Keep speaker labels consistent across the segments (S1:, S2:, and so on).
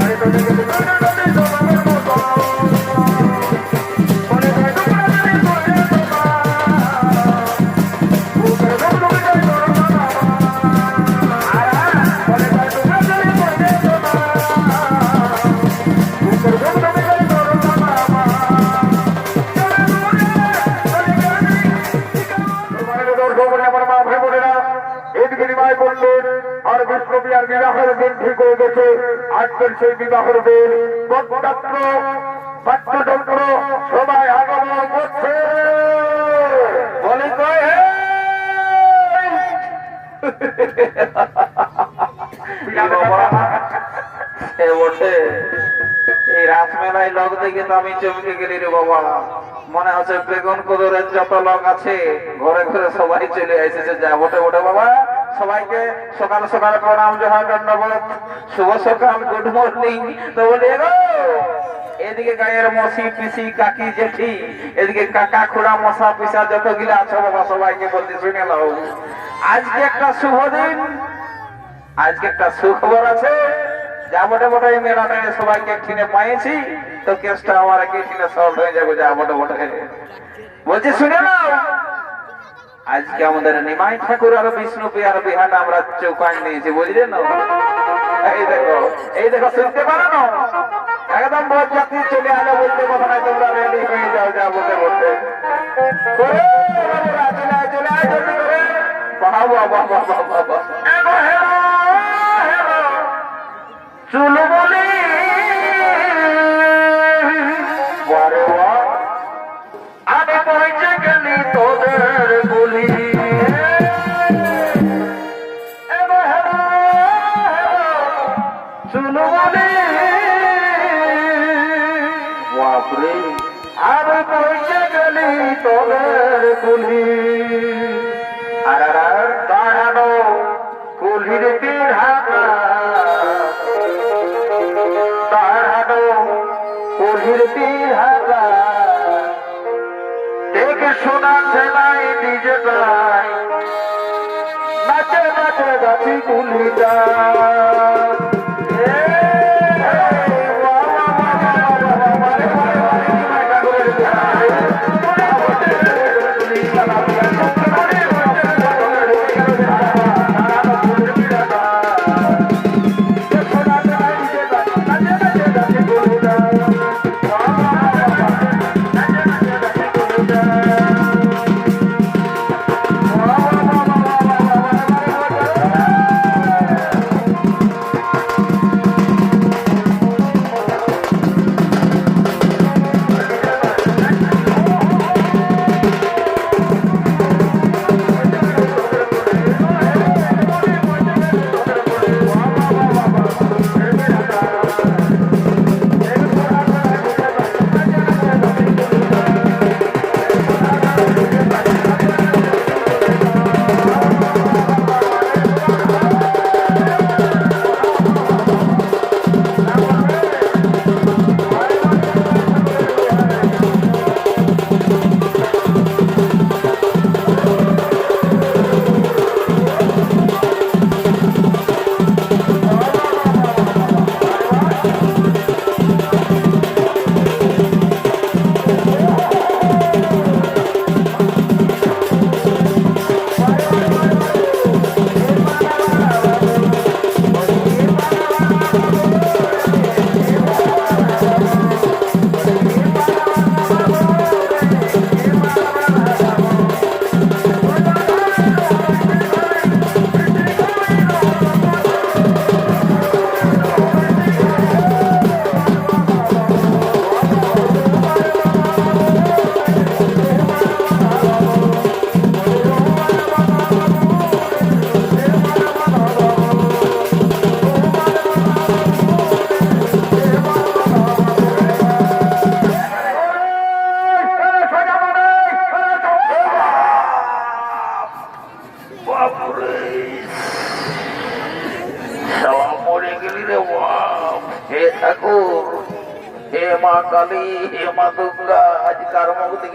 S1: আর বিবাহের দিন বাদ্যযন্ত্র, সবাই আগমন করছে। বলে
S2: এই রাসমেলায় দেখে তো আমি চমকে গেলি রে বাবা। মনে হচ্ছে বেগুন কদরের যত লোক আছে, ঘরে ঘরে সবাই চলে এসেছে যা বটে বটে বাবা। সবাইকে সকাল সকাল প্রণাম জোহার দণ্ডবোধ শুভ সকাল গুড মর্নিং তো বলি এদিকে গায়ের মসি, পিসি, কাকি, জেঠি, এদিকে কাকা, খুড়া, মশা, পিসা, যতগুলো আছো বাবা, সবাইকে বলতে শুনে নাও। আজকে একটা শুভ দিন। আজকে একটা সুখবর আছে। যা মোটে মোটে এই মেলাটা সবাইকে একঠিনে পাইছি। তো কেসটা আমার একঠিনে সলভ হয়ে যাবে যা মোটে মোটে বলছি, শুনে নাও। আজকে আমাদের নিমাই ঠাকুর আর বিষ্ণু পিয়ার বিহাটা আমরা চৌকান নিয়েছি বুঝলে না? এই দেখো এই দেখো, শুনতে পারো না? একদম বহুত জাতি চলে আলো বলতে কথা নাই তোমরা রেডি হয়ে যাও, যা বলতে বলতে। চলে নিজেটাই নাচে নাচে গাছি বাপরে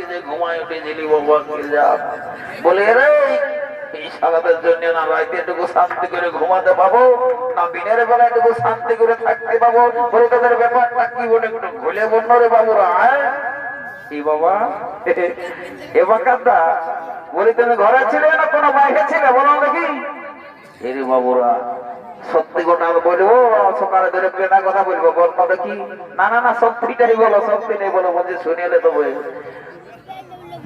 S2: যে ঘুমায় বাবা বলে এই
S3: জন্য না শান্তি করে ঘুমাতে পাবো? দিনের শান্তি করে থাকতে পাবো? রে বাবুরা হ্যাঁ? বাবা? এ বাকাদা ঘরে ছিলে না, কোনো বাইরে ছিলে, বলো দেখি? এরে বাবুরা সত্যি গোটা বলব সকালে ধরে কথা বলব বলব দেখি না না না সত্যিটাই বলো, সত্যি নেই বলো, বলছি শুনিলে তো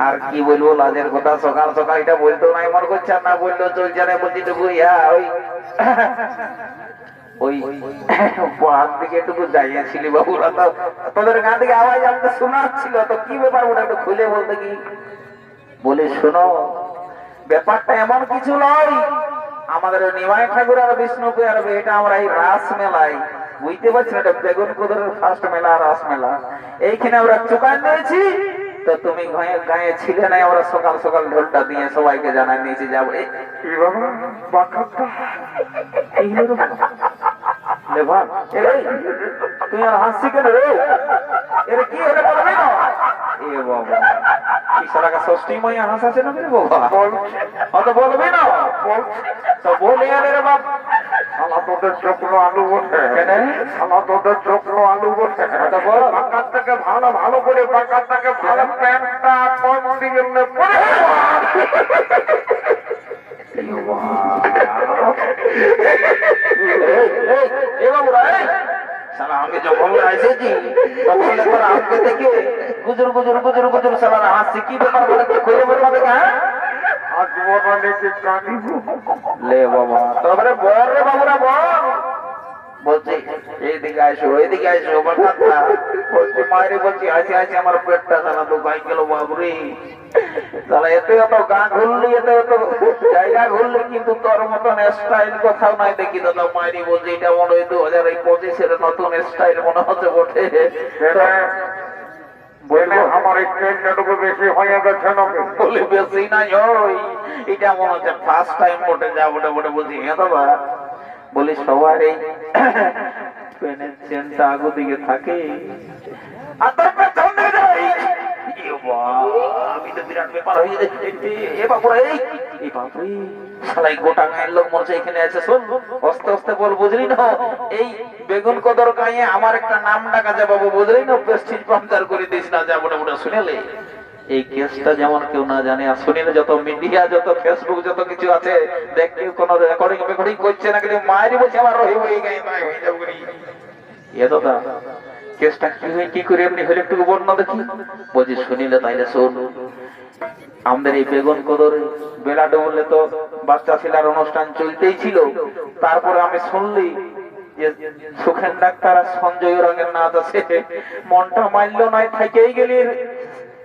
S3: আর কি বলব, লাজের কথা, সকাল সকাল এটা বলতো না এমন করছে না বলল চলছে না, বলছি টুকু, ইয়া, ওই ওই হাত দিকে যাইয়াছিলি তো, তোদের গান থেকে আওয়াজ আমাকে শোনাচ্ছিল, তো কি ব্যাপার ওটা একটু খুলে বলতে কি বলে, শোনো, ব্যাপারটা এমন কিছু নয় আমাদের নিমায় ঠাকুর আর বিষ্ণুপুর আর এটা আমরা এই রাস মেলায়। বুঝতে পারছি এটা বেগুন কুদরের ফার্স্ট মেলা, রাস মেলা। এইখানে আমরা চুকান নিয়েছি। তো তুমি গায়ে ছিলে না আমরা সকাল সকাল ঢোলটা দিয়ে সবাইকে জানাই নিয়েছি যাব।
S1: বাবা।
S3: তুই আর হাসছি কেন রে? এর কি হলে বলবি না? এ বাবা কি সারা ষষ্ঠী মাইয়া হাসাছে না রে বাবা? অত বলবি না? তো বলে আনে রে বাপ।
S1: শালা তোদের চক্র আলু বসে? শালা তোদের আলু বসে। ভালো ভালো করে বাকাত থেকে ভালো প্যান্টটা কম দিকে পরে
S3: এই, এই, এ বাবুরা, এই। শালা আমি যখন এসেছি তখন একবার আমাকে দেখে গুজর গুজর গুজর গুজর শালা হাসছে। কি ব্যাপার বলে একটু খুঁজে হ্যাঁ?
S1: নাকি কাঁদিব
S3: লে বাবা তারপরে বল রে বাবুরা বল বলছি এইদিকে আসো এইদিকে আসো বলছি মায়ের বলছি হাসি হাসি আমার পেটটা সারা তো গাই গেল বাবুরে। তাহলে এতে এত গা ঘুরলি এতে এত জায়গা ঘুরলি কিন্তু তোর মতন স্টাইল কোথাও নাই দেখি। দাদা মায়েরই বলছি এটা মনে হয় দু হাজার পঁচিশের নতুন স্টাইল মনে হচ্ছে বটে।
S1: আমার বেশি হয়ে গেছে নাকি
S3: বেশি নাই এটা মনে হচ্ছে ফার্স্ট টাইম বটে যা বটে বটে বলছি হ্যাঁ বলি সবার এই পেনের চেনটা আগু দিকে থাকে এই, এই এখানে আছে শোন বল বুঝলি না? এই বেগুন কদর আমার একটা নাম ডাকা যা বাবু বুঝলি না? প্রেস্টিজ পাঞ্চার করে দিস না যা বটে বটে শুনেলে? এই কেসটা যেমন কেউ না জানে, আর শুনিলে যত মিডিয়া যত ফেসবুক যত কিছু আছে দেখ কোনো রেকর্ডিং রেকর্ডিং করছে না, কিন্তু মায়েরই বলছে আমার রহিব এই গায়ে মায় হয়ে যাব। এ দাদা, কেসটা কি হয়ে, কি করে এমনি হলে একটু বর্ণনা দেখি? বলছি, শুনিলে তাইলে শোন, আমাদের এই বেগুন কদর, বেলা ডুবলে তো বাচ্চা ছেলের অনুষ্ঠান চলতেই ছিল। তারপরে আমি শুনলি যে সুখেন ডাক্তার আর সঞ্জয় রঙের নাচ আছে। মনটা মারলো নয় থেকেই গেলি।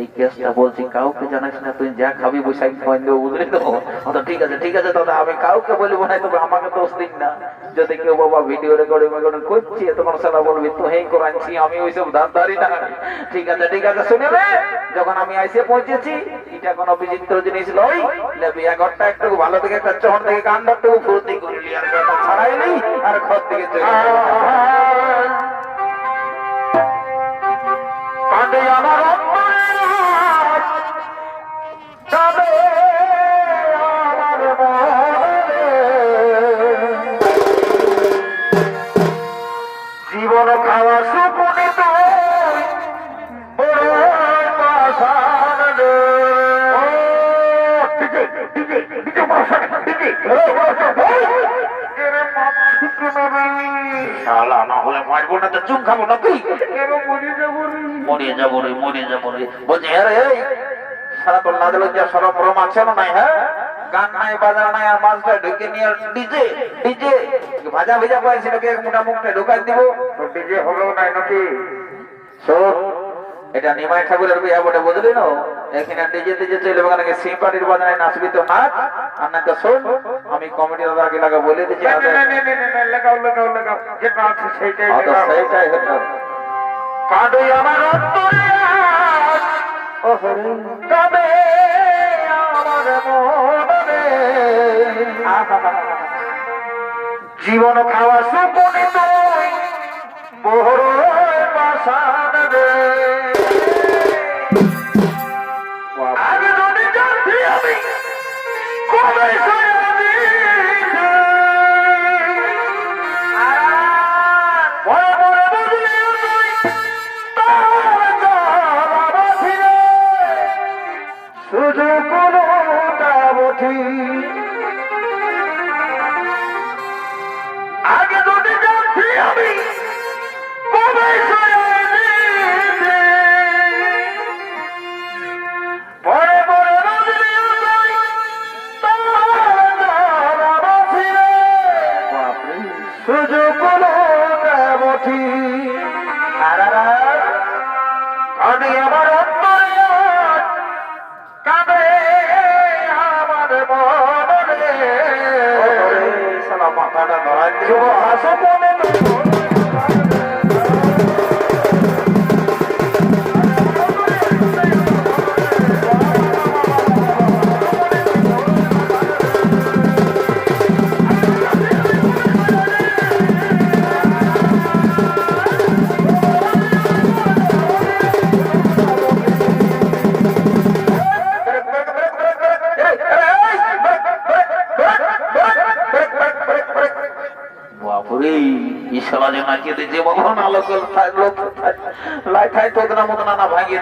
S3: এই কেসটা বলছি কাউকে জানাস না তুই যা খাবি বৈশাখ খাওয়াই দেবো বুঝলি তো? ঠিক আছে ঠিক আছে দাদা আমি কাউকে বলব না তবে আমাকে দোষ দিন না। যদি কেউ বাবা ভিডিও রেকর্ডিং রেকর্ডিং করছি তখন সালা বলবি তো হেই করাচ্ছি আমি ওইসব ধারদারি না। ঠিক আছে ঠিক আছে শুনে যখন আমি আইসে পৌঁছেছি এটা কোনো বিচিত্র জিনিস লই লে বিয়া ঘরটা একটু ভালো থেকে একটা চহর থেকে কান্ড একটু ফুর্তি করলি আর বেটা ছাড়াইলি আর ঘর থেকে চলে।
S1: কাঁদে আমার কেন রে?
S3: শালা না হলে মারবো না তো চুম খাব না তুই
S1: মরে যাব রে?
S3: মরে যাব রে মরে যাব রে বলছি হ্যাঁ রে এই সারা তোর লাজ লজ্জা সরম রম আছে না নাই হ্যাঁ? গান নাই বাজার নাই আর মাছটা ঢুকে নিয়ে ডিজে ডিজে। ভাজা ভেজা নাকি এক মোটা মুখটা ঢুকাই দিব।
S1: তো ডিজে হলো নাই নাকি?
S3: শোন এটা নিমাই ঠাকুরের বিয়া বটে বুঝলি না? এখানে ডিজে ডিজে চলে ওখানে সিম পার্টির বাজারে নাচবি তো নাচ? আর না তো শোন আমি কমিটি দাদাকে লাগা বলে দিচ্ছি
S1: না, লাগাও লাগাও লাগাও যেটা আছে সেইটাই
S3: সেইটাই হতো
S1: কাঁদে আমার অন্তরে
S3: তবে আমার মনে? জীবন খাওয়া সুপনি তুই বহর বাসা দেবে।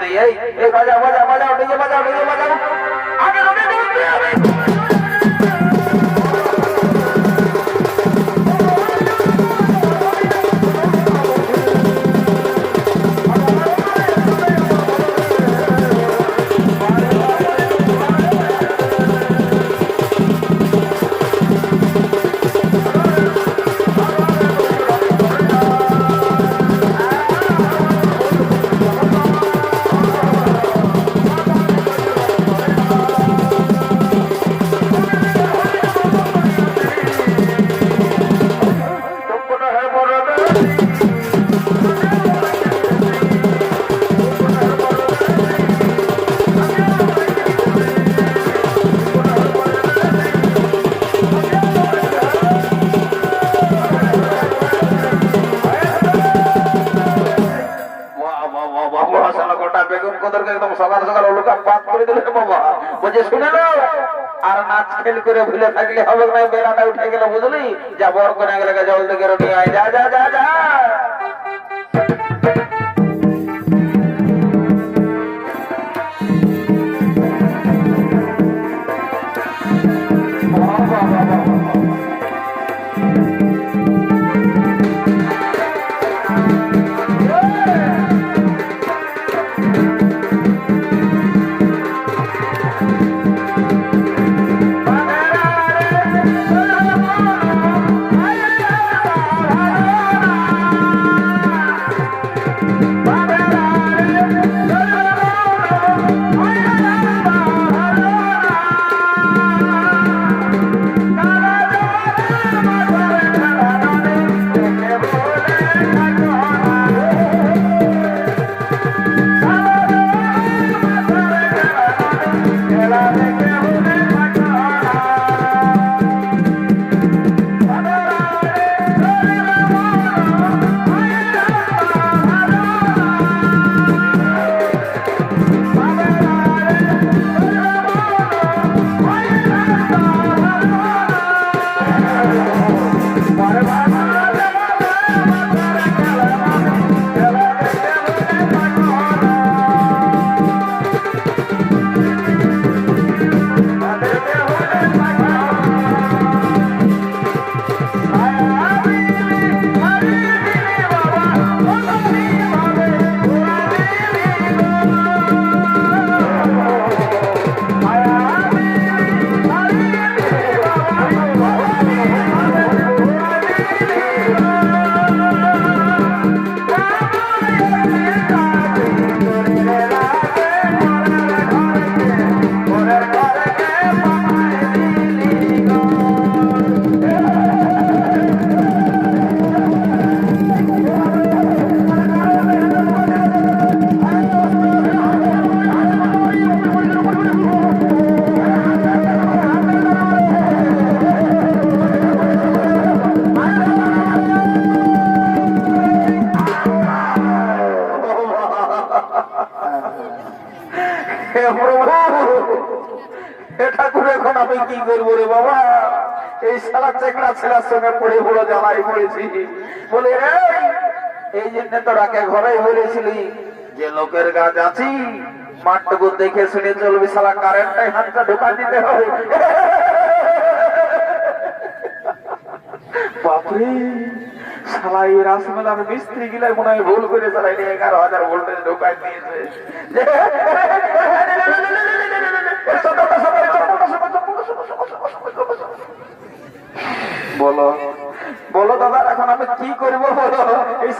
S2: নেই এই থাকলে হবে না, বেলাটা উঠে গেল বুঝলি? যা বর করে গেলে জল থেকে রোটি আয়। যা যা যা যা।
S3: তোরাকে ঘরে বলেছিলি, যে লোকের গাছ আছি মাঠটুকু দেখে শুনে চলবি সারা কারেন্টটাই হাতটা ঢোকা দিতে হবে। বাপরে এই রাসমেলার মিস্ত্রি গিলাই মনে হয় ভুল করে চালাই এগারো হাজার ভোল্টেজ ঢোকাই দিয়েছে।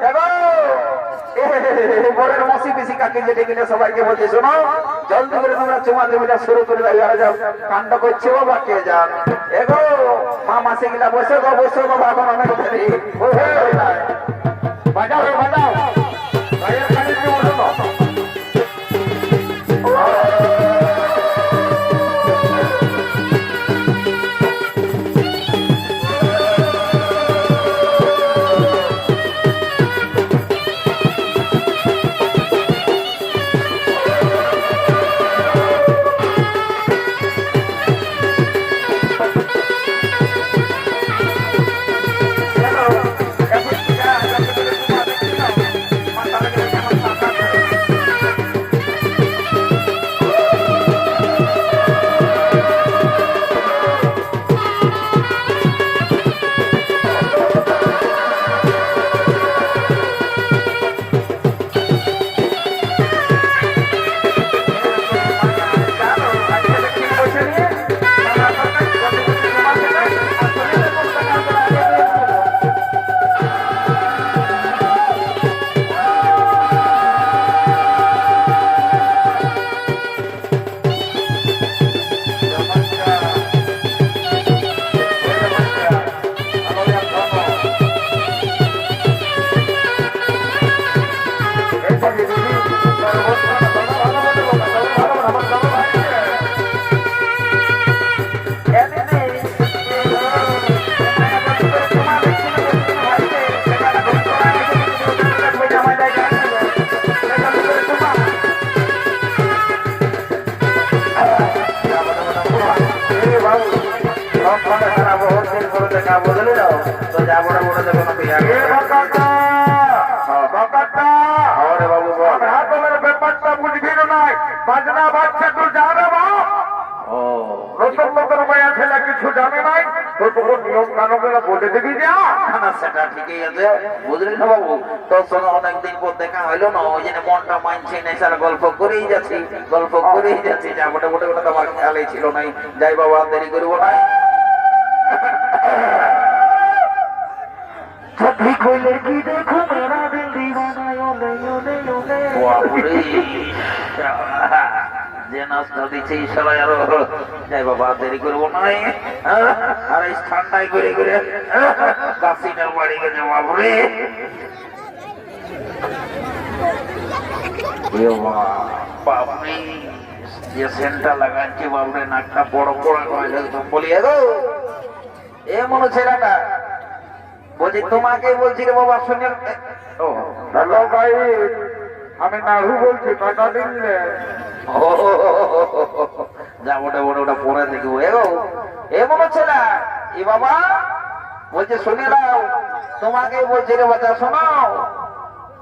S3: এগো এ, বরের মসি পিসি কাকে যেতে গেলে সবাইকে বলছে শোনো। জলদি করে তোমরা চুমা দেবিটা শুরু করে দাও আর যাও কাণ্ড করছে ও বা যান এগো মা মাসি গিলা বসে গো বসে গো বাবা অনেক বাজাও বাজাও। কিছু
S1: জানে নাই? তো নিয়ম কানকেরা বলে দিবি যে।
S3: না সেটা ঠিকই আছে। বাবু? তোর সঙ্গে অনেকদিন পর দেখা হইল না ওই জন্য মনটা মানছে গল্প করেই যাচ্ছি গল্প করেই যাচ্ছি। যা তোমার খেয়ালে ছিল নাই যাই বাবা দেরি করব না।
S1: দেখো? মেরা
S3: দিল যে নাচটা দিচ্ছে ইশারা আরও যাই বাবা, দেরি করব না হ্যাঁ? আর এই ঠান্ডায় করে করে কাশিটার বাড়ি গেছে সেন্টটা লাগাচ্ছে বাপরে নাকটা বড় বড় এ মনে বলছি, তোমাকে বলছি রে বাবা, শুনে ও
S1: ভাই আমি নাড়ু বলছি টাকা দিন
S3: যা, ওটা ওটা ওটা পরে দেখব। এগো এ মনে হচ্ছে না? এ বাবা, বলছে, শুনে দাও তোমাকে বলছি রে বাচ্চা শোনাও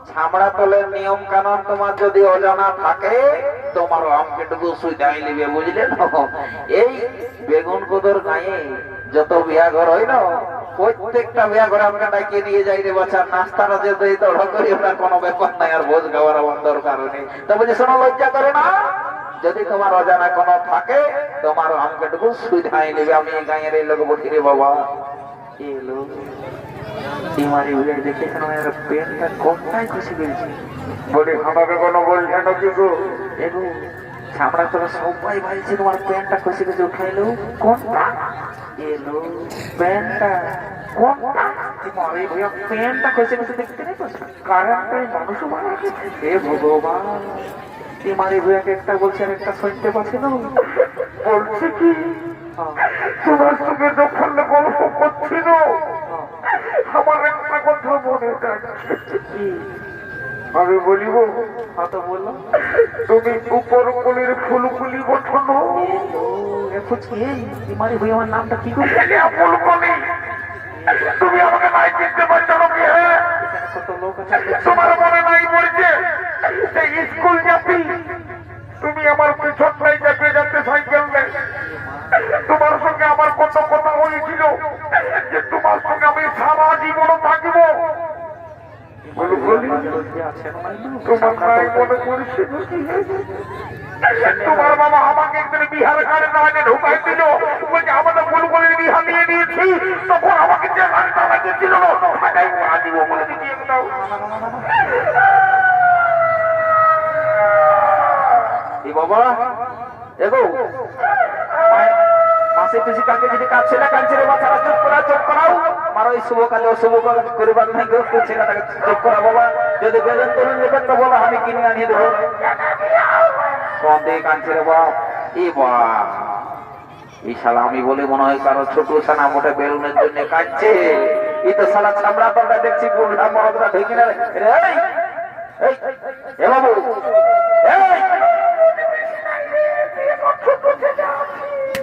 S3: ছামড়া তলের নিয়ম কানুন তোমার যদি অজানা থাকে, তোমার আমকেটুকু সুইদাই নিবে, বুঝলে এই বেগুন কোদর গায়ে যত বিয়া ঘর না প্রত্যেকটা বিয়া ঘরে আমাকে ডাকিয়ে নিয়ে যাই রে বাচ্চা নাস্তাটা যে দেই তো করি, ওটা কোনো ব্যাপার নাই, আর ভোজ খাওয়ার আমার দরকার নেই। তা বলছে, শোনো, লজ্জা করে না। যদি তোমার অজানা কোনো থাকে, তোমার আমকেটুকু সুইধাই নেবে। আমি এই গাঁয়ের এই লোক বলি রে বাবা। এই কোনটাই খুশি করেছে
S1: বলি, আমাকে কোনো বলছে না কি গো
S3: এগো তোরা সবাই ভাইছে তোমার প্যান্টটা খসে খসে উঠাইলো কোনটা? এলো প্যান্টটা কোনটা? তোমার এই ভইয়া প্যান্টটা খসে খসে দেখতে নেই তো? কারেন্টটাই মানুষ মারা হে ভগবান তোমার এই ভইয়াকে একটা বলছে আর একটা শুনতে পাচ্ছি না।
S1: বলছি কি? তোমার সঙ্গে যখন গল্প করছিল আমার একটা কথা মনে থাকছে
S3: কি?
S1: আমি বলিব তুমি উপর কলির ফুলগুলি গঠন
S3: এই ভইয়া আমার নামটা কি করে
S1: ফুলকলি তুমি আমাকে নাই চিনতে পারছ হ্যাঁ তোমার মনে নাই সেই স্কুল যাবি তুমি আমার পিছনটাই যাবে যাতে সাইকেল নেই তোমার সঙ্গে আমার কত কথা হয়েছিল যে তোমার সঙ্গে আমি সারা জীবন থাকব। ফুলকলি তোমার মনে বাবা আমাকে একদিন বিহার গাড়ি নামাজে ঢুকাই দিল বলছে, আমাদের ফুলকলির বিহা নিয়ে নিয়েছি। তখন আমাকে যে দিব বলে একটাও
S3: বাবা? মায়ের- মাসে কাকে যদি কাজ ছেলে কাজ ছেলে বাচ্চারা চুপ করা চুপ করাও। মারো এই শুভ অশুভ করিবার নাই গো তুই ছেলেটাকে চুপ করা বাবা। যদি বেতন তুলে নেবে তো বলো, আমি কিনে দেবো। কাঁদছে রে আমি বলে মনে হয় কারও ছোট সানা মোটে বেলুনের জন্য কাটছে এই তো ছামড়া পাল্টা দেখছি না বাবু।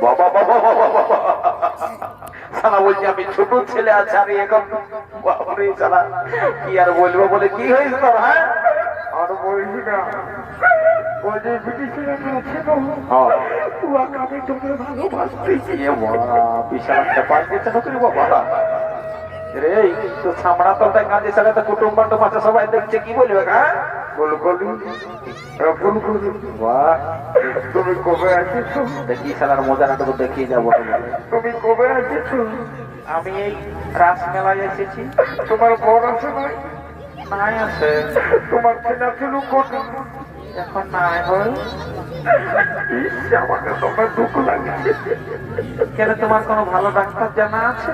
S3: বাবা বাবা বাবা বাবা সালা বলছি আমি ছোট ছেলে আছে আমি এখন কি আর বলব বলে কি হয়েছে তোর হ্যাঁ?
S1: আর বলছি না। তো
S3: হ্যাঁ। রে তো কাঁদে সালে তো কুটুম বান্ডব আছে সবাই দেখছে কি বলবে হ্যাঁ?
S1: ফুলকলি ফুলকলি
S3: বাহ।
S1: তুমি কবে আসিছো?
S3: দেখি সালার মজাটাকে দেখিয়ে যাব।
S1: তুমি কবে আসিছো?
S3: আমি এই রাসমেলায় এসেছি।
S1: তোমার বর আছে নাই?
S3: নাই আছে।
S1: তোমার ছেলে ছিল কোন
S3: এখন নাই হয়।
S1: আমাকে তোমার দুঃখ লাগছে।
S3: কেন তোমার কোনো ভালো ডাক্তার জানা আছে?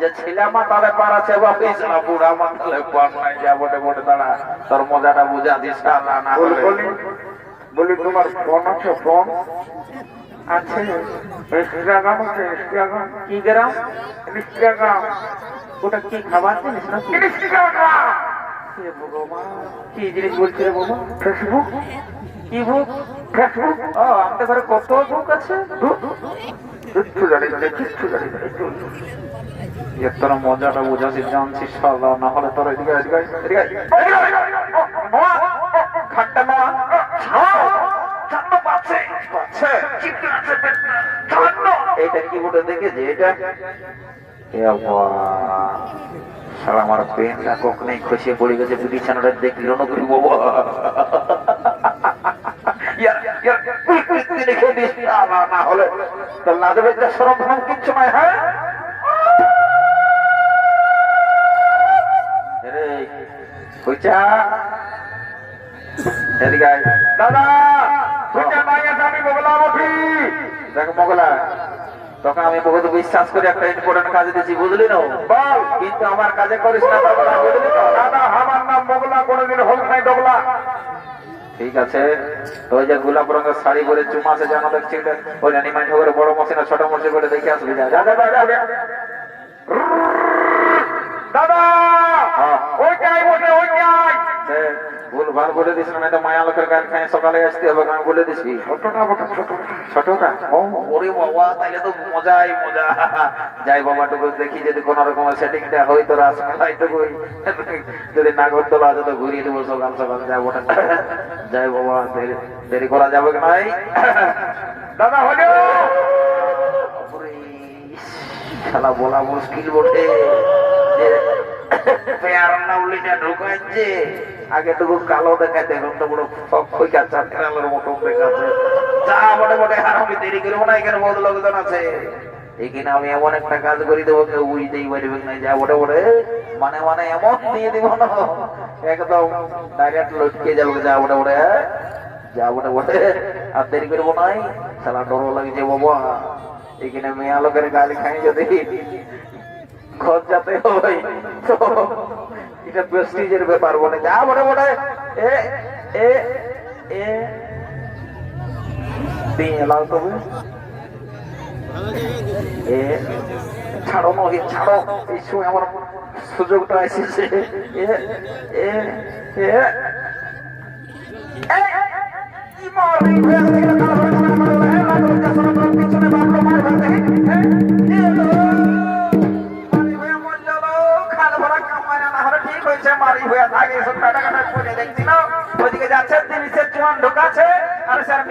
S1: যে
S3: ছেলে মাতালে পার আছে বাপি সালা বুড়া মাতালে পার নাই যা বটে বটে দাঁড়া তোর মজাটা বুঝা দিস না
S1: বলি তোমার ফোন আছে ফোন
S3: আছে
S1: ইনস্টাগ্রাম আছে ইনস্টাগ্রাম
S3: কি গ্রাম
S1: ইনস্টাগ্রাম
S3: ওটা কি খাবার
S1: ইনস্টাগ্রাম
S3: কি জিনিস বলছি রে বাবা
S1: ফেসবুক
S3: কি বুক
S1: ফেসবুক
S3: ও আমাদের ঘরে কত বুক আছে
S1: কিচ্ছু জানি না কিচ্ছু জানি না
S3: এর মজাটা বুঝাচ্ছিস জানছিস না হলে তোর এদিকে পাচ্ছে এটা কি এটা আমার পেনটা কখনোই খসিয়ে পড়ে গেছে বিছানাটা দেখল না না হলে সরম কিচ্ছু নয় হ্যাঁ কইচা এদিকে দাদা
S1: সোজা নাই আমি বগলা বটি
S3: দেখ মগলা তোকে আমি বহুত বিশ্বাস করে একটা ইম্পর্টেন্ট কাজ দিয়েছি বুঝলি না বল কিন্তু আমার কাজে করিস না বুঝলি তো
S1: দাদা আমার নাম বগলা কোনোদিন হোক নাই ডগলা
S3: ঠিক আছে। তো ওই যে গোলাপ রঙের শাড়ি পরে চুমা আছে জানো দেখছি ওই অ্যানিমাল ঠোকরে বড় মশিনা ছোট মশি করে দেখে আসবি। যা যা, যা, গান বলে দিস না এটা মায়া লোকের গান খাই সকালে আসতে হবে গান বলে দিছি।
S1: ছোটটা বটে ছোটটা।
S3: ও ওরে বাবা তাহলে তো মজাই মজা। যাই বাবা টুকু দেখি যদি কোন রকমের সেটিংটা হয় তো রাসমেলাই টুকু যদি নাগরদোলা আছে তো ঘুরিয়ে দেবো সকাল সকাল যাব। যাই বাবা দেরি করা যাবে কি নাই?
S1: দাদা হলো!
S3: শালা বলা মুশকিল বটে। আগে টুকু কালো দেখাচ্ছে এখন তো বড় সব চাটের মতন দেখাচ্ছে। যা আমি দেরি করব না, এখানে বহুত লোকজন আছে। এখানে আমি এমন একটা কাজ করি দেবো, কেউ বুঝতেই পারবে না, যা বটে বটে। মানে মানে এমন দিয়ে দিব না। একদম ডাইরেক্ট লটকে যাবে, যা বটে বটে যা বটে বটে। আর দেরি করব নাই সালা ডর লাগছে, বাবা। এখানে মেয়া লোকের গালি খাই যদি। ঘর যাতে হয় তো এটা প্রেস্টিজের ব্যাপার বলে যা বটে বটে এ এ এ দিয়ে লাও তবে এ ছাড়ো নহে ছাড়ো এই সময় আমার সুযোগটা এসেছে এ এ এ মারি ঢোকাচ্ছে, আর স্যার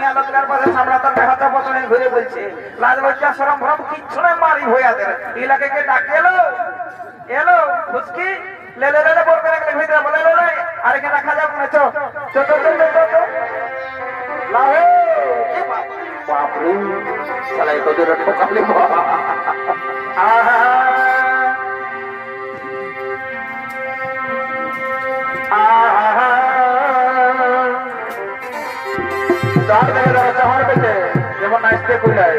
S3: ভিতরে বলে আর এখানে রাখা যাবে না। চার থেকে ধরো চাহার পেতে, যেমন আসতে কইলাই।